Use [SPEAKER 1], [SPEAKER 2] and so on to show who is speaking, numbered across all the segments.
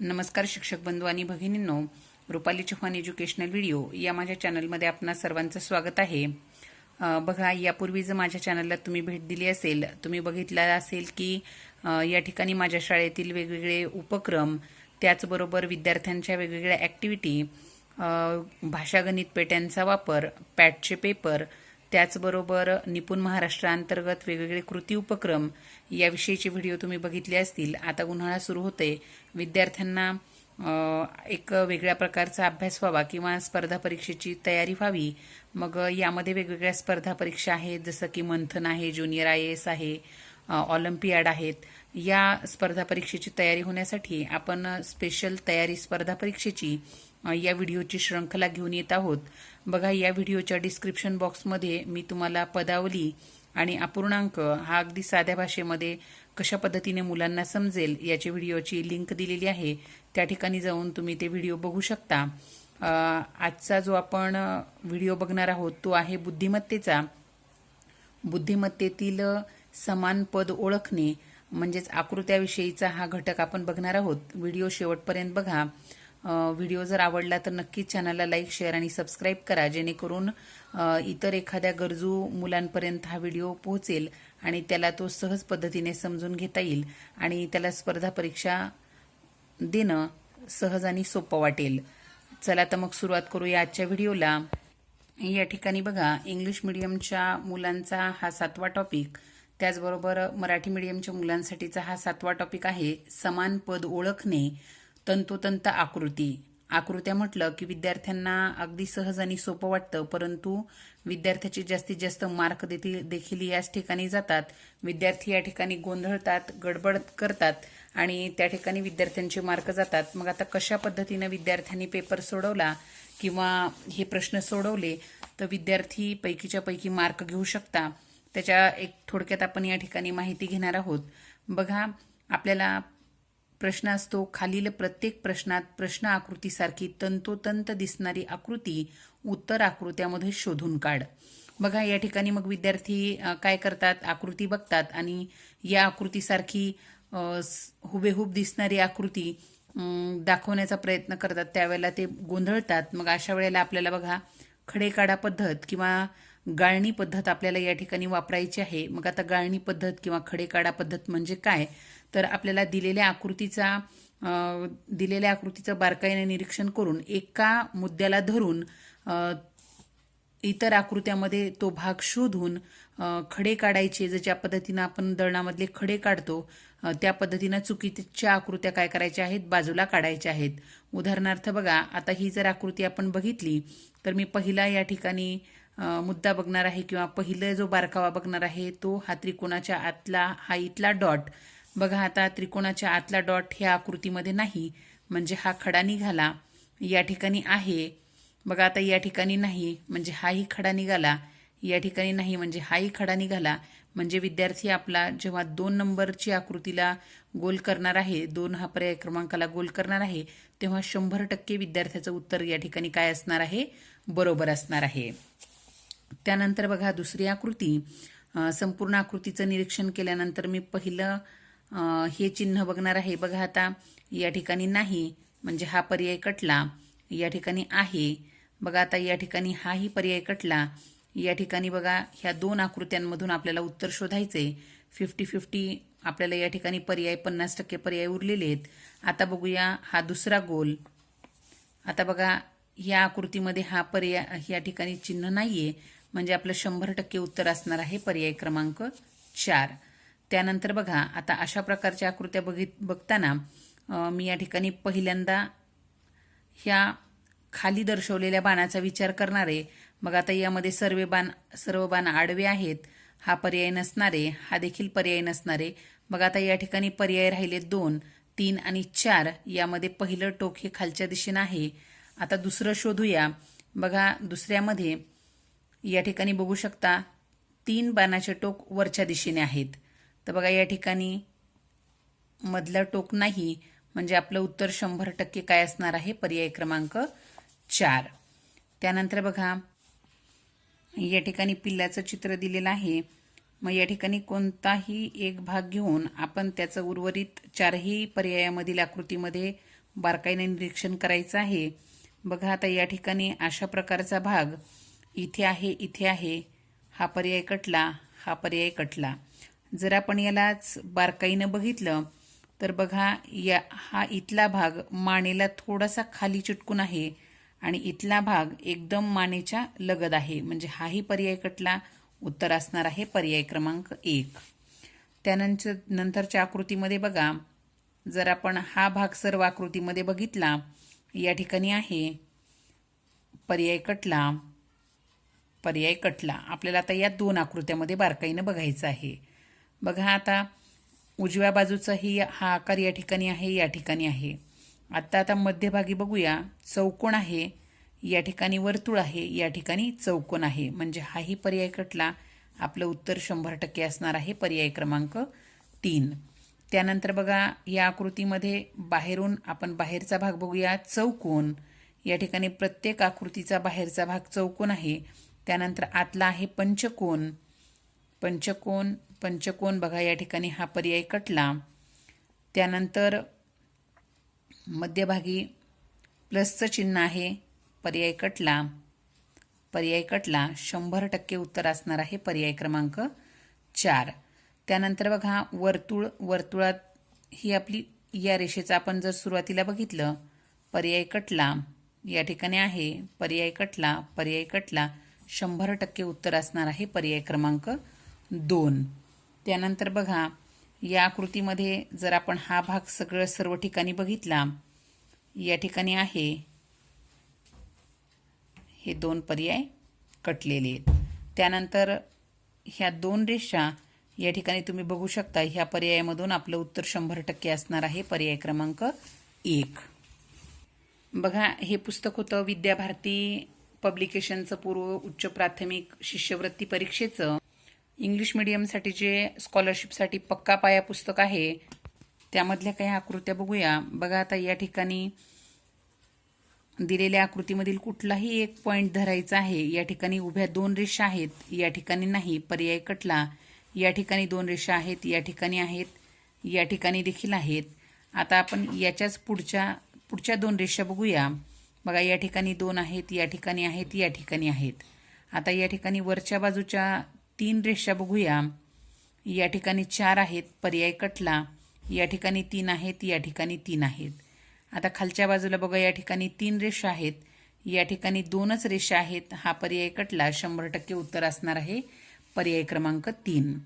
[SPEAKER 1] नमस्कार शिक्षक बंधू आणि भगिनींनो रुपाली चव्हाण एज्युकेशनल व्हिडिओ या माझ्या चॅनलमध्ये आपणा सर्वांचं स्वागत आहे. बघा यापूर्वी जर माझ्या चॅनलला तुम्ही भेट दिली असेल तुम्ही बघितलं असेल की या ठिकाणी माझ्या शाळेतील वेगवेगळे उपक्रम त्याचबरोबर विद्यार्थ्यांच्या वेगवेगळ्या ॲक्टिव्हिटी भाषागणित पेट्यांचा वापर पॅटचे पेपर त्याचबरोबर निपुण महाराष्ट्रांतर्गत वेगवेगळे कृती उपक्रम याविषयीचे व्हिडिओ तुम्ही बघितले असतील. आता उन्हाळा सुरू होते विद्यार्थ्यांना एक वेगळ्या प्रकारचा अभ्यास व्हावा किंवा स्पर्धा परीक्षेची तयारी व्हावी. मग यामध्ये वेगवेगळ्या स्पर्धा परीक्षा आहेत जसं की मंथन आहे ज्युनियर आय एस आहे ऑलिम्पियाड आहेत. या स्पर्धा परीक्षेची तयारी होण्यासाठी आपण स्पेशल तयारी स्पर्धा परीक्षेची या व्हिडिओची श्रृंखला घेऊन येत आहोत. बघा या व्हिडिओच्या डिस्क्रिप्शन बॉक्समध्ये मी तुम्हाला पदावली आणि अपूर्णांक हा अगदी साध्या भाषेमध्ये कशा पद्धतीने मुलांना समजेल याची व्हिडिओची लिंक दिलेली आहे. त्या ठिकाणी जाऊन तुम्ही ते व्हिडिओ बघू शकता. आजचा जो आपण व्हिडिओ बघणार आहोत तो आहे बुद्धिमत्तेचा. बुद्धिमत्तेतील समान पद ओळखणे म्हणजेच आकृत्याविषयीचा हा घटक आपण बघणार आहोत. व्हिडिओ शेवटपर्यंत बघा. व्हिडिओ जर आवडला तर नक्कीच चॅनलला लाईक शेअर आणि सबस्क्राईब करा जेणेकरून इतर एखाद्या गरजू मुलांपर्यंत हा व्हिडिओ पोहोचेल आणि त्याला तो सहज पद्धतीने समजून घेता येईल आणि त्याला स्पर्धा परीक्षा देणं सहज आणि सोपं वाटेल. चला तर मग सुरुवात करूया आजच्या व्हिडिओला. या ठिकाणी बघा इंग्लिश मिडियमच्या मुलांचा हा सातवा टॉपिक त्याचबरोबर मराठी मिडियमच्या मुलांसाठीचा हा सातवा टॉपिक आहे समान पद ओळखणे. तंतोतंत आकृती. आकृत्या म्हटलं की विद्यार्थ्यांना अगदी सहज आणि सोपं वाटतं परंतु विद्यार्थ्याचे जास्तीत जास्त मार्क देखील देखील याच ठिकाणी जातात. विद्यार्थी या ठिकाणी गोंधळतात गडबड करतात आणि त्या ठिकाणी विद्यार्थ्यांचे मार्क जातात. मग आता कशा पद्धतीनं विद्यार्थ्यांनी पेपर सोडवला किंवा हे प्रश्न सोडवले तर विद्यार्थी पैकीच्या पैकी मार्क घेऊ शकता. त्याच्या एक थोडक्यात आपण या ठिकाणी माहिती घेणार आहोत. बघा आपल्याला प्रश्न असतो. खालील प्रत्येक प्रश्नात प्रश्न आकृतीसारखी तंतोतंत दिसणारी आकृती उत्तर आकृत्यामध्ये शोधून काढ. बघा या ठिकाणी मग विद्यार्थी काय करतात? आकृती बघतात आणि या आकृतीसारखी हुबेहूब दिसणारी आकृती दाखवण्याचा प्रयत्न करतात. त्यावेळेला ते गोंधळतात. मग अशा वेळेला आपल्याला बघा खडेकाडा पद्धत किंवा गाळणी पद्धत आपल्याला या ठिकाणी वापरायची आहे. मग आता गाळणी पद्धत किंवा खडेकाडा पद्धत म्हणजे काय? तर आपल्याला दिलेल्या आकृतीचा दिलेल्या आकृतीचं बारकाईने निरीक्षण करून एका मुद्द्याला धरून इतर आकृत्यामध्ये तो भाग शोधून खडे काढायचे जर ज्या पद्धतीनं आपण दळणामधले खडे काढतो त्या पद्धतीनं चुकीच्या आकृत्या काय करायच्या आहेत? बाजूला काढायच्या आहेत. उदाहरणार्थ बघा आता ही जर आकृती आपण बघितली तर मी पहिला या ठिकाणी मुद्दा बघणार आहे किंवा पहिलं जो बारकावा बघणार आहे तो हा त्रिकोणाच्या आतला हा इथला डॉट. बघा आता त्रिकोणाच्या आतला डॉट ह्या आकृतीमध्ये नाही म्हणजे हा खडा निघाला. या ठिकाणी आहे. बघा आता या ठिकाणी नाही म्हणजे हाही खडा निघाला. या ठिकाणी नाही म्हणजे हाही खडा निघाला. म्हणजे विद्यार्थी आपला जेव्हा दोन नंबरची आकृतीला गोल करणार आहे दोन हा पर्याय क्रमांकाला गोल करणार आहे तेव्हा शंभर टक्के विद्यार्थ्याचं उत्तर या ठिकाणी काय असणार आहे? बरोबर असणार आहे. त्यानंतर बघा दुसरी आकृती. संपूर्ण आकृतीचं निरीक्षण केल्यानंतर मी पहिलं हे चिन्ह बघणार आहे. बघा आता या ठिकाणी नाही म्हणजे हा पर्याय कटला या ठिकाणी आहे. बघा आता या ठिकाणी हाही पर्याय कटला. या ठिकाणी बघा ह्या दोन आकृत्यांमधून आपल्याला उत्तर शोधायचे फिफ्टी फिफ्टी आपल्याला या ठिकाणी पर्याय पन्नास टक्के पर्याय उरलेले आहेत. आता बघूया हा दुसरा गोल. आता बघा या आकृतीमध्ये हा पर्याय या ठिकाणी चिन्ह नाहीये. म्हणजे आपलं शंभर टक्के उत्तर असणार आहे पर्याय क्रमांक चार. त्यानंतर बघा आता अशा प्रकारच्या आकृत्या बघित बघताना मी या ठिकाणी पहिल्यांदा ह्या खाली दर्शवलेल्या बाणाचा विचार करणारे मग आता यामध्ये सर्व बाण सर्व बाण आडवे आहेत हा पर्याय नसणारे हा देखील पर्याय नसणारे मग आता या ठिकाणी पर्याय राहिले दोन तीन आणि चार यामध्ये पहिलं टोक हे खालच्या दिशेनं आहे. आता दुसरं शोधूया. बघा दुसऱ्यामध्ये या ठिकाणी बघू शकता तीन बाणाचे टोक वरच्या दिशेने आहेत. तर बघा या ठिकाणी मधलं टोक नाही म्हणजे आपलं उत्तर शंभर टक्के काय असणार आहे? पर्याय क्रमांक चार. त्यानंतर बघा या ठिकाणी पिल्लाचं चित्र दिलेलं आहे. मग या ठिकाणी कोणताही एक भाग घेऊन आपण त्याचं उर्वरित चारही पर्यायामधील आकृतीमध्ये बारकाईने निरीक्षण करायचं आहे. बघा आता या ठिकाणी अशा प्रकारचा भाग इथे आहे इथे आहे. हा पर्याय कटला हा पर्याय कटला. जर आपण यालाच बारकाईनं बघितलं तर बघा या हा इथला भाग मानेला थोडासा खाली चिटकून आहे आणि इथला भाग एकदम मानेच्या लगद आहे. म्हणजे हाही पर्याय कटला उत्तर असणार आहे पर्याय क्रमांक एक. त्यानंतर नंतरच्या आकृतीमध्ये बघा जर आपण हा भाग सर्व आकृतीमध्ये बघितला या ठिकाणी आहे पर्याय कटला पर्याय कटला. आपल्याला आता या दोन आकृत्यामध्ये बारकाईनं बघायचं आहे. बघा आता उजव्या बाजूचाही हा आकार या ठिकाणी आहे या ठिकाणी आहे. आत्ता आता मध्यभागी बघूया चौकोन आहे या ठिकाणी वर्तुळ आहे या ठिकाणी चौकोन आहे. म्हणजे हाही पर्याय कटला आपलं उत्तर शंभर टक्के असणार आहे पर्याय क्रमांक तीन. त्यानंतर बघा या आकृतीमध्ये बाहेरून आपण बाहेरचा भाग बघूया चौकोन. या ठिकाणी प्रत्येक आकृतीचा बाहेरचा भाग चौकोन आहे. त्यानंतर आतला आहे पंचकोन. पंचकोन पंचकोन बघा या ठिकाणी हा पर्याय कटला. त्यानंतर मध्यभागी प्लसचं चिन्ह आहे पर्याय कटला. पर्याय कटला शंभर टक्के उत्तर असणार आहे पर्याय क्रमांक चार. त्यानंतर बघा वर्तुळ वर्तुळात ही आपली या रेषेचं आपण जर सुरुवातीला बघितलं पर्याय कटला या ठिकाणी आहे पर्याय कटला पर्याय कटला शंभर टक्के उत्तर असणार आहे पर्याय क्रमांक दोन. त्यानंतर बघा या आकृतीमध्ये जर आपण हा भाग सगळं सर्व ठिकाणी बघितला या ठिकाणी आहे. हे दोन पर्याय कटलेले आहेत. त्यानंतर ह्या दोन रेषा या ठिकाणी तुम्ही बघू शकता ह्या पर्यायामधून आपलं उत्तर शंभर टक्के असणार आहे पर्याय क्रमांक एक. बघा हे पुस्तक होतं विद्याभारती पब्लिकेशनचं पूर्व उच्च प्राथमिक शिष्यवृत्ती परीक्षेचं. इंग्लिश मिडियमसाठीचे स्कॉलरशिपसाठी पक्का पाया पुस्तक आहे त्यामधल्या काही आकृत्या बघूया बघा आता या ठिकाणी दिलेल्या आकृतीमधील कुठलाही एक पॉईंट धरायचा आहे या ठिकाणी उभ्या दोन रेषा आहेत या ठिकाणी नाही पर्याय कटला या ठिकाणी दोन रेषा आहेत या ठिकाणी आहेत या ठिकाणी देखील आहेत आता आपण याच्याच पुढच्या पुढच्या दोन रेषा बघूया बघा या ठिकाणी दोन आहेत या ठिकाणी आहेत या ठिकाणी आहेत आता या ठिकाणी वरच्या बाजूच्या तीन रेषा बघूया. या ठिकाणी चार आहेत पर्याय कटला. या ठिकाणी तीन आहेत या ठिकाणी तीन आहेत. आता खालच्या बाजूला बघा या ठिकाणी तीन रेषा आहेत. या ठिकाणी दोनच रेषा आहेत. हा पर्याय कटला शंभर टक्के उत्तर असणार आहे. पर्याय क्रमांक तीन.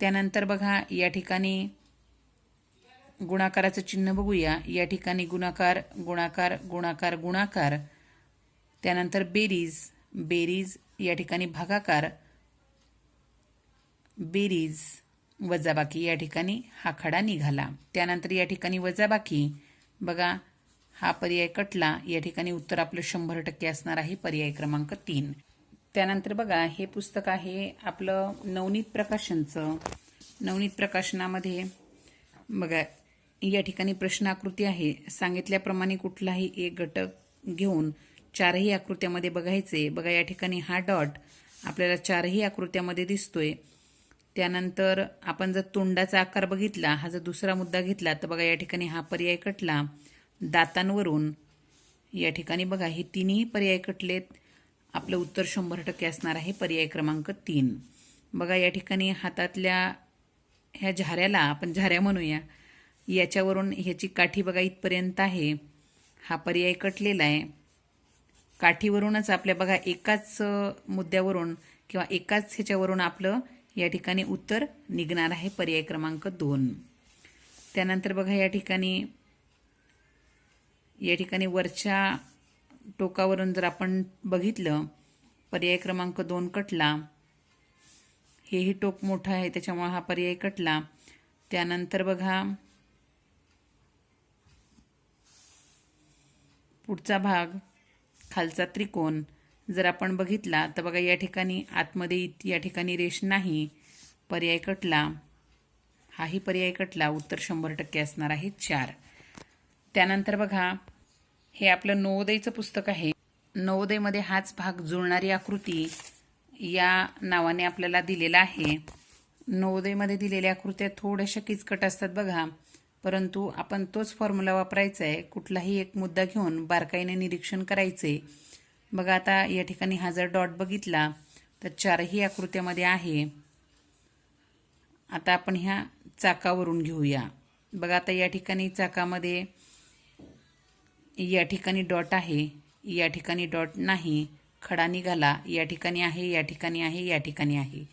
[SPEAKER 1] त्यानंतर बघा या ठिकाणी गुणाकाराचं चिन्ह बघूया. या ठिकाणी गुणाकार गुणाकार गुणाकार गुणाकार. त्यानंतर बेरीज बेरीज या ठिकाणी भागाकार. बेरीज वजाबाकी या ठिकाणी हा खडा निघाला. त्यानंतर या ठिकाणी वजाबाकी. बघा हा पर्याय कटला. या ठिकाणी उत्तर आपलं शंभर टक्के असणार आहे पर्याय क्रमांक तीन. त्यानंतर बघा हे पुस्तक आहे आपलं नवनीत प्रकाशनचं. नवनीत प्रकाशनामध्ये बघा या ठिकाणी प्रश्नाकृती आहे. सांगितल्याप्रमाणे कुठलाही एक घटक घेऊन चारही आकृत्यामध्ये बघायचे. बघा या ठिकाणी हा डॉट आपल्याला चारही आकृत्यामध्ये दिसतोय. त्यानंतर आपण जर तोंडाचा आकार बघितला हा जर दुसरा मुद्दा घेतला तर बघा या ठिकाणी हा पर्याय कटला. दातांवरून या ठिकाणी बघा हे तिन्ही पर्याय कटलेत. आपलं उत्तर शंभर टक्के असणार आहे पर्याय क्रमांक तीन. बघा या ठिकाणी हातातल्या ह्या झाऱ्याला आपण झाऱ्या म्हणूया. याच्यावरून ह्याची काठी बघा इथपर्यंत आहे. हा पर्याय कटलेला आहे. काठीवरूनच आपल्या बघा एकाच मुद्द्यावरून किंवा एकाच ह्याच्यावरून आपलं या ठिकाणी उत्तर निघणार आहे पर्याय क्रमांक दोन. त्यानंतर बघा या ठिकाणी या ठिकाणी वरच्या टोकावरून जर आपण बघितलं पर्याय क्रमांक दोन कटला. हेही टोक मोठं आहे त्याच्यामुळे हा पर्याय कटला. त्यानंतर बघा पुढचा भाग खालचा त्रिकोण. जर आपण बघितला तर बघा या ठिकाणी आतमध्ये या ठिकाणी रेष नाही पर्याय कटला. हाही पर्याय कटला. उत्तर शंभर टक्के असणार आहे चार. त्यानंतर बघा हे आपलं नवोदयचं पुस्तक आहे. नवोदयमध्ये हाच भाग जुळणारी आकृती या नावाने आपल्याला दिलेला आहे. नवोदयमध्ये दिलेल्या आकृत्या थोड्याशा किचकट असतात बघा परंतु आपण तोच फॉर्म्युला वापरायचा आहे कुठलाही एक मुद्दा घेऊन बारकाईने निरीक्षण करायचे बघा आता या ठिकाणी हा जर डॉट बघितला तर चारही आकृत्यामध्ये आहे आता आपण ह्या चाकावरून घेऊया बघा आता या ठिकाणी चाकामध्ये या ठिकाणी डॉट आहे या ठिकाणी डॉट नाही खडा निघाला या ठिकाणी आहे या ठिकाणी आहे या ठिकाणी आहे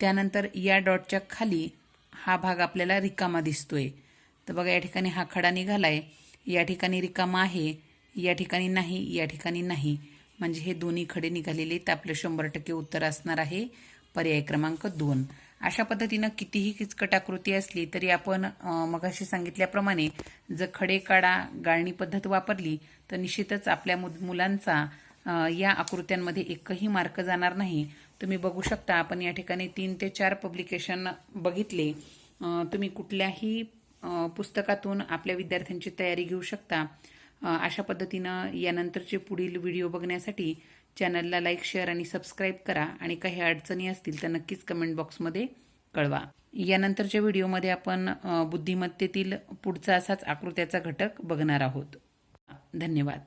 [SPEAKER 1] त्यानंतर या डॉटच्या खाली हा भाग आपल्याला रिकामा दिसतोय तर बघा या ठिकाणी हा खडा निघालाय या ठिकाणी रिकामा आहे या ठिकाणी नाही या ठिकाणी नाही म्हणजे हे दोन्ही खडे निघालेले तर आपलं शंभर टक्के उत्तर असणार आहे. पर्याय क्रमांक दोन. अशा पद्धतीनं कितीही किचकट आकृती असली तरी आपण मगाशी सांगितल्याप्रमाणे जर खडे काढा गाळणी पद्धत वापरली तर निश्चितच आपल्या मु- मुलांचा या आकृत्यांमध्ये एकही मार्क जाणार नाही. तुम्ही बघू शकता आपण या ठिकाणी तीन ते चार पब्लिकेशन बघितले. तुम्ही कुठल्याही पुस्तकातून आपल्या विद्यार्थ्यांची तयारी घेऊ शकता. अशा पद्धतीनं यानंतरचे पुढील व्हिडिओ बघण्यासाठी चॅनलला लाईक शेअर आणि सबस्क्राईब करा. आणि काही अडचणी असतील तर नक्कीच कमेंट बॉक्समध्ये कळवा. यानंतरच्या व्हिडिओमध्ये आपण बुद्धिमत्तेतील पुढचा असाच आकृत्याचा घटक बघणार आहोत. धन्यवाद.